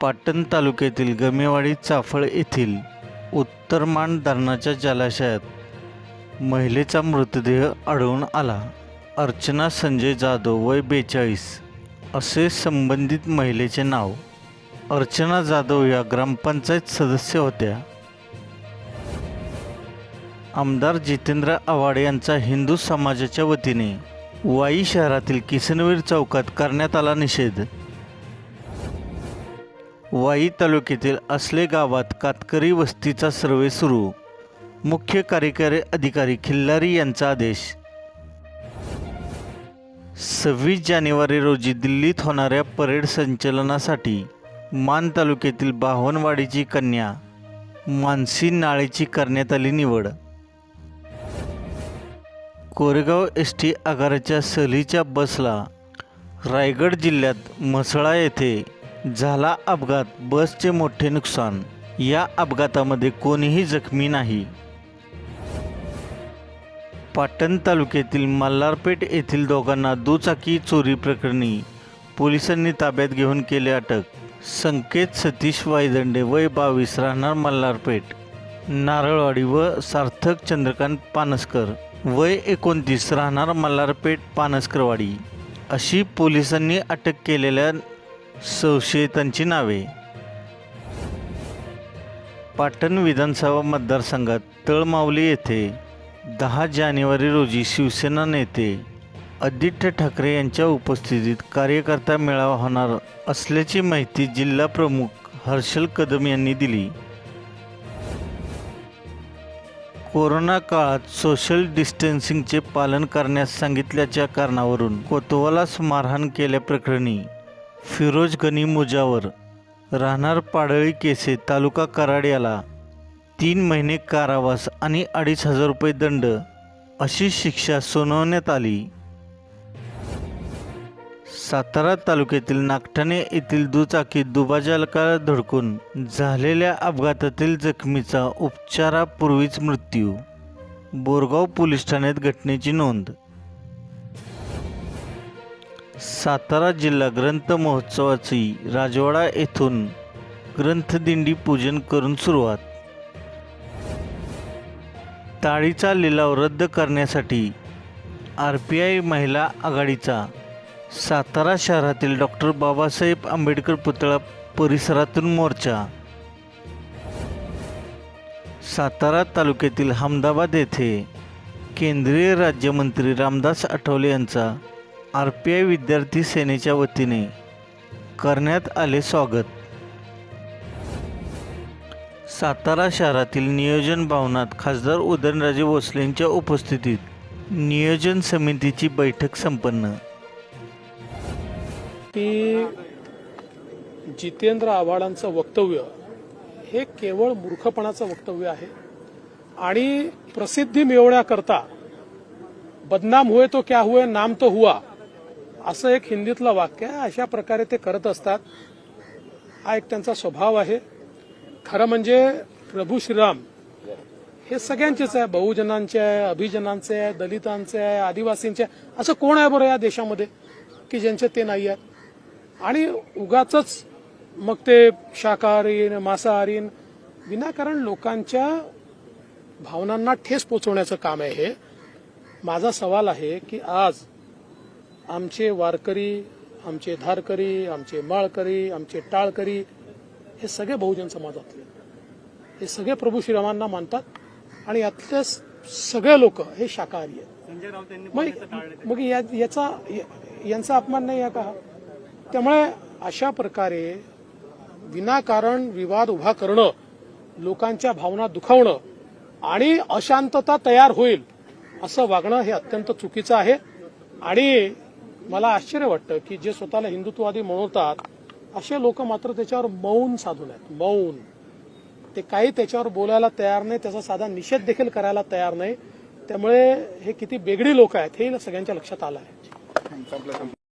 पाटण तालुक्यातील गमेवाडी चाफळ येथील उत्तरमान धरणाच्या जलाशयात महिलेचा मृतदेह आढळून आला. अर्चना संजय जाधव वय बेचाळीस असे संबंधित महिलेचे नाव अर्चना जाधव या ग्रामपंचायत सदस्य होत्या. आमदार जितेंद्र आव्हाड यांचा हिंदू समाजाच्या वतीने वाई शहरातील किसनवीर चौकात करण्यात आला निषेध. वाई तालुक्यातील असले गावात कातकरी वस्तीचा सर्वे सुरू. मुख्य कार्यकारी अधिकारी खिल्लारी यांचा आदेश. सव्वीस जानेवारी रोजी दिल्लीत होणाऱ्या परेड संचलनासाठी मान तालुक्यातील बावनवाडीची कन्या मानसी नाळेची करण्यात आली निवड. कोरेगाव एस टी आगाराच्या सहलीच्या बसला रायगड जिल्ह्यात म्हसळा येथे झाला अपघात बसचे मोठे नुकसान. या अपघातामध्ये कोणीही जखमी नाही. पाटण तालुक्यातील मल्हारपेठ येथील दोघांना दुचाकी चोरी प्रकरणी पोलिसांनी ताब्यात घेऊन केले अटक. संकेत सतीश वायदंडे वय बावीस राहणार मल्हारपेठ. नारळवाडी व सार्थक चंद्रकांत पानसकर वय एकोणतीस राहणार मल्हारपेठ पानसकरवाडी. अशी पोलिसांनी अटक केलेल्या संशयितांची नावे. पाटण विधानसभा मतदारसंघात तळमावली येथे दहा जानेवारी रोजी शिवसेना नेते आदित्य ठाकरे यांच्या उपस्थितीत कार्यकर्ता मेळावा होणार असल्याची माहिती जिल्हा प्रमुख हर्षल कदम यांनी दिली. कोरोना काळात सोशल डिस्टन्सिंगचे पालन करण्यास सांगितल्याच्या कारणावरून कोतवालास मारहाण केल्याप्रकरणी फिरोज गनी मुजावर. राहणार पाडळी केसे तालुका कराड याला. तीन महिने कारावास आणि अडीच हजार रुपये दंड. अशी शिक्षा सुनावण्यात आली. सातारा तालुक्यातील नागठाणे येथील दुचाकी दुभाजकाला धडकून झालेल्या अपघातातील जखमीचा उपचारापूर्वीच मृत्यू. बोरगाव पोलीस ठाण्यात घटनेची नोंद सातारा जिल्हा ग्रंथ महोत्सवाची राजवाडा येथून ग्रंथदिंडी पूजन करून सुरुवात. ताळीचा लिलाव रद्द करण्यासाठी आर पी आय महिला आघाडीचा सातारा शहरातील डॉक्टर बाबासाहेब आंबेडकर पुतळा परिसरातून मोर्चा. सातारा तालुक्यातील हमदाबाद येथे केंद्रीय राज्यमंत्री रामदास आठवले यांचा आर पी आय विद्यार्थी सेनेच्या वतीने करण्यात आले स्वागत. सातारा शहरातील नियोजन भवनात खासदार उदयनराजे भोसलेंच्या उपस्थितीत नियोजन समितीची बैठक संपन्न. की जितेंद्र आव्हाडांचं वक्तव्य हे केवळ मूर्खपणाचं वक्तव्य आहे आणि प्रसिद्धी मिळवण्याकरता बदनाम हुए तो क्या हुए नाम तो हुआ असं एक हिंदीतलं वाक्य आहे. अशा प्रकारे ते करत असतात. हा एक त्यांचा स्वभाव आहे. खरं म्हणजे प्रभू श्रीराम हे सगळ्यांचेच आहे. बहुजनांचे आहे अभिजनांचे आहे दलितांचे आहे आदिवासींचे आहे. असं कोण आहे बरं या देशामध्ये की ज्यांचे ते नाही आहेत? आणि उगाच मग ते शाकाहारीन मांसाहारीन विनाकारण लोकांच्या भावनांना ठेस पोचवण्याचं काम आहे हे. माझा सवाल आहे की आज आमचे वारकरी आमचे धारकरी आमचे माळकरी आमचे टाळकरी हे सगळे बहुजन समाजातले. हे सगळे प्रभू श्रीरामांना मानतात आणि यातले सगळे लोक हे शाकाहारी आहेत. मग मग या- याचा यांचा अपमान नाही आहे का? त्यामुळे अशा प्रकारे विनाकारण विवाद उभा करणं लोकांच्या भावना दुखावणं आणि अशांतता तयार होईल असं वागणं हे अत्यंत चुकीचं आहे. आणि मला आश्चर्य वाटतं की जे स्वतःला हिंदुत्ववादी म्हणवतात असे लोक मात्र त्याच्यावर मौन साधून आहेत. मौन. ते काही त्याच्यावर बोलायला तयार नाही त्याचा साधा निषेध देखील करायला तयार नाही. त्यामुळे हे किती बेगडी लोक आहेत हे सगळ्यांच्या लक्षात आलं आहे.